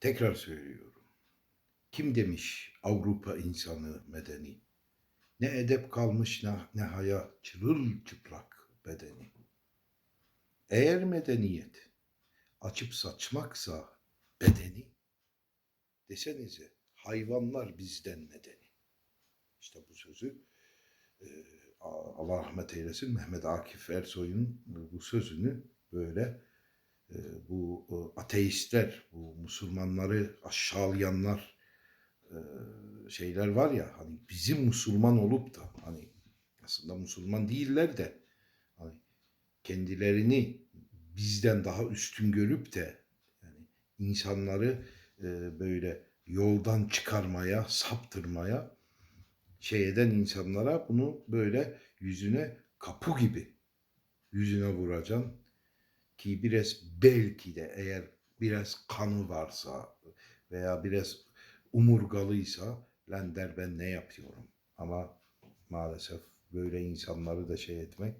Tekrar söylüyorum. Kim demiş Avrupa insanı medeni? Ne edep kalmış ne, ne haya çırılçıplak bedeni. Eğer medeniyet açıp saçmaksa bedeni, desenize hayvanlar bizden medeni. İşte bu sözü e, Allah rahmet eylesin Mehmet Akif Ersoy'un bu sözünü böyle bu e, ateistler, bu Müslümanları aşağılayanlar e, şeyler var ya hani bizim Müslüman olup da hani aslında Müslüman değiller de hani kendilerini bizden daha üstün görüp de yani insanları e, böyle yoldan çıkarmaya, saptırmaya şey eden insanlara bunu böyle yüzüne kapı gibi yüzüne vuracaksın ki biraz belki de eğer biraz kanı varsa veya biraz umurgalıysa lan der ben ne yapıyorum? Ama maalesef böyle insanları da şey etmek